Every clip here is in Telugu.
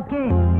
Okay.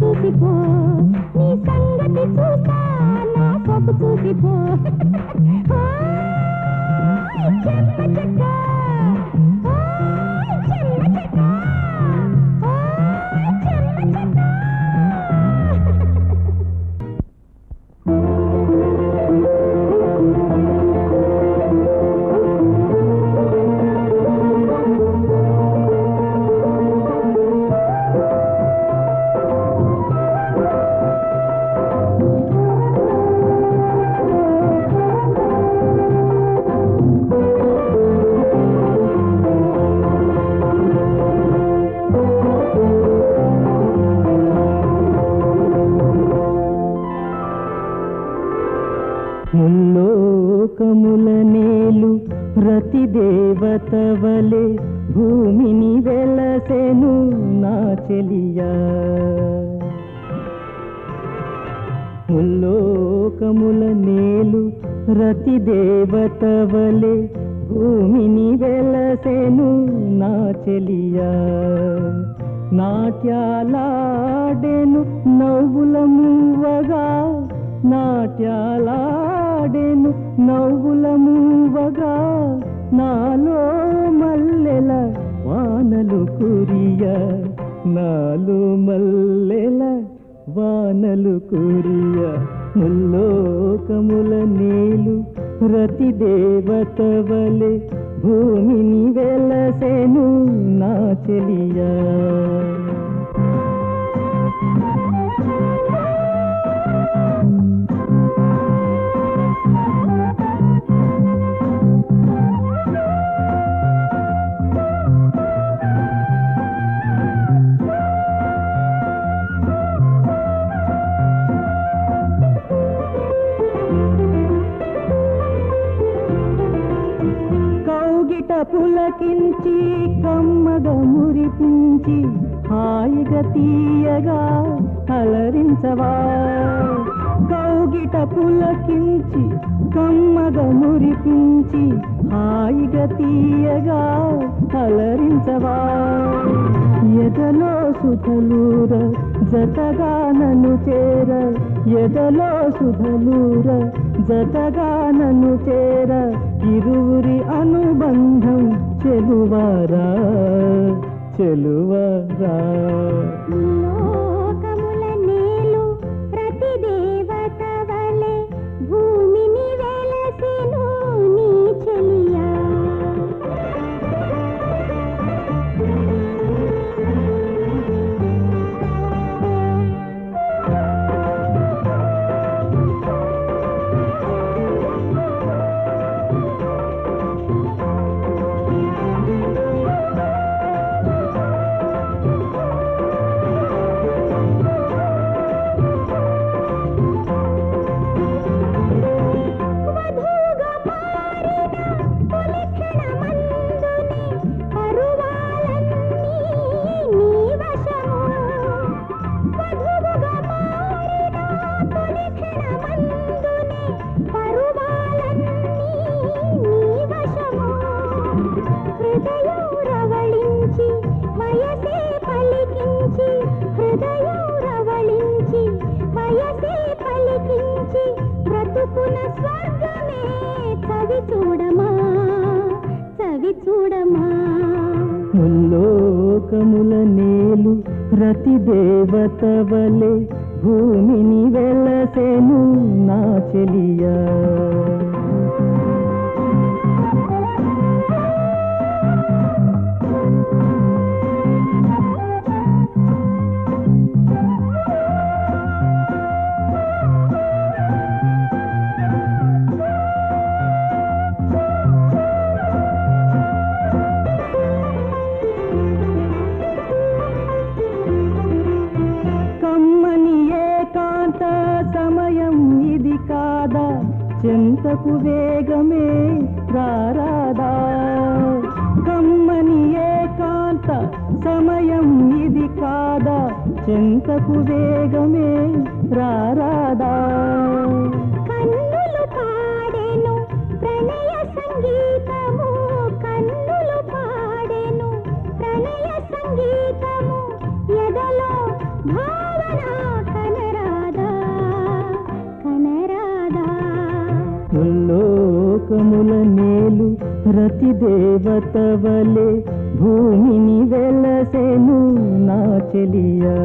చూసిపో నీ సంగతి చూసా నా సొప్పు చూసిపో చెక్క. లోకముల నేలు రతి దేవతవలే భూమిని వెలసెను నా చెలియా. ముల్లోకముల నేలు రతి దేవతవలే భూమిని వెలసెను నా చెలియా. నాట్యాలాడెను నవ్వుల మువ్వగా నాట్యాలా నవ్వుల మూవగా నాలో మల్లెల వానలు కురియ. నాలో మల్లెల వానలు కురియ. ముల్లోకముల నీలు రతి దేవత వలె భూమిని వెలసెను నా చెలియా. పలికి హాయిగా తీయగా అలరించవా? కౌగిట పులకించి కమ్మగా మురిపించి హాయిగా తీయగా అలరించవా? ఎదలో సుధలూర జతగా నన్ను చేర ఎదలో సుధలూర జతగా నన్ను చేర ఇరువురి అనుబంధం చెలువారా? చెలువరా? ముల్లోకముల నేలు రతి దేవత వలె భూమిని వెలసెను నా చెలియా. చెంతకు వేగమే రారాదా. కమ్మని ఏకాంత సమయం ఇది కాదా చెంతకు వేగమే రారాదా. ప్రతి దేవత వలె భూమిని వెలసెను నా చెలియా.